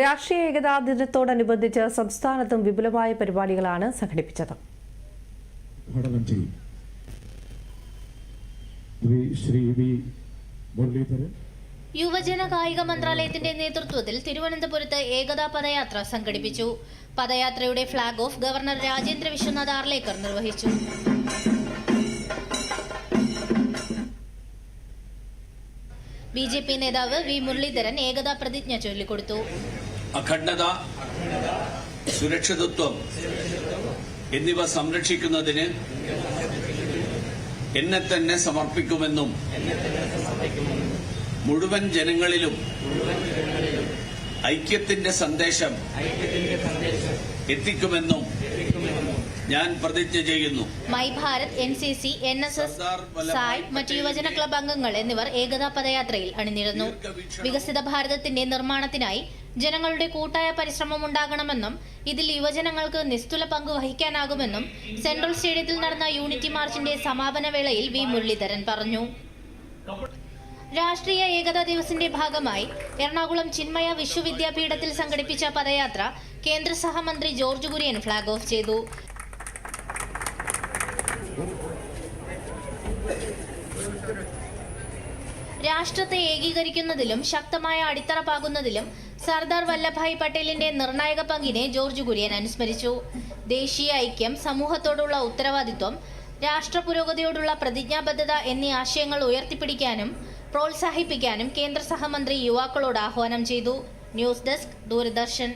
രാഷ്ട്രീയ ഏകതാ ദിനത്തോടനുബന്ധിച്ച് സംസ്ഥാനത്തും വിപുലമായ പരിപാടികളാണ് സംഘടിപ്പിച്ചത്. ശ്രീ വി മുരളീധരൻ. യുവജന കായിക മന്ത്രാലയത്തിന്റെ നേതൃത്വത്തിൽ തിരുവനന്തപുരത്ത് ഏകതാ പദയാത്ര സംഘടിപ്പിച്ചു. പദയാത്രയുടെ flag off governor Rajendra Vishwanath Arlekar നിർവഹിച്ചു. ബി ജെ പി നേതാവ് വി മുരളീധരൻ ഏകതാ പ്രതിജ്ഞ ചൊല്ലിക്കൊടുത്തു. അഖണ്ഡത സുരക്ഷിതത്വം എന്നിവ സംരക്ഷിക്കുന്നതിന് എന്നെ തന്നെ സമർപ്പിക്കുമെന്നും മുഴുവൻ ജനങ്ങളിലും ഐക്യത്തിന്റെ സന്ദേശം എത്തിക്കുമെന്നും ഞാൻ പ്രതിജ്ഞ ചെയ്യുന്നു. My Bharat N C C N S S SAI മറ്റ് യുവജന ക്ലബ് അംഗങ്ങൾ എന്നിവർ ഏകതാ പദയാത്രയിൽ അണിനിരന്നു. വികസിത ഭാരതത്തിന്റെ നിർമ്മാണത്തിനായി ജനങ്ങളുടെ കൂട്ടായ പരിശ്രമം ഉണ്ടാകണമെന്നും ഇതിൽ യുവജനങ്ങൾക്ക് നിസ്തുല പങ്ക് വഹിക്കാനാകുമെന്നും സെൻട്രൽ സ്റ്റേഡിയത്തിൽ നടന്ന യൂണിറ്റി മാർച്ചിന്റെ സമാപന വേളയിൽ വി മുരളീധരൻ പറഞ്ഞു. രാഷ്ട്രീയ ഏകതാ ദിവസിന്റെ ഭാഗമായി എറണാകുളം ചിന്മയ വിശ്വവിദ്യാപീഠത്തിൽ സംഘടിപ്പിച്ച പദയാത്ര കേന്ദ്ര സഹമന്ത്രി ജോർജ് കുര്യൻ ഫ്ളാഗ് ഓഫ് ചെയ്തു. രാഷ്ട്രത്തെ ഏകീകരിക്കുന്നതിലും ശക്തമായ അടിത്തറ പാകുന്നതിലും സർദാർ വല്ലഭായ് പട്ടേലിന്റെ നിർണായക പങ്കിനെ ജോർജ് കുര്യൻ അനുസ്മരിച്ചു. ദേശീയ ഐക്യം സമൂഹത്തോടുള്ള ഉത്തരവാദിത്വം രാഷ്ട്ര പുരോഗതിയോടുള്ള പ്രതിജ്ഞാബദ്ധത എന്നീ ആശയങ്ങൾ ഉയർത്തിപ്പിടിക്കാനും പ്രോത്സാഹിപ്പിക്കാനും കേന്ദ്ര സഹമന്ത്രി യുവാക്കളോട് ആഹ്വാനം ചെയ്തു. News desk Doordarshan.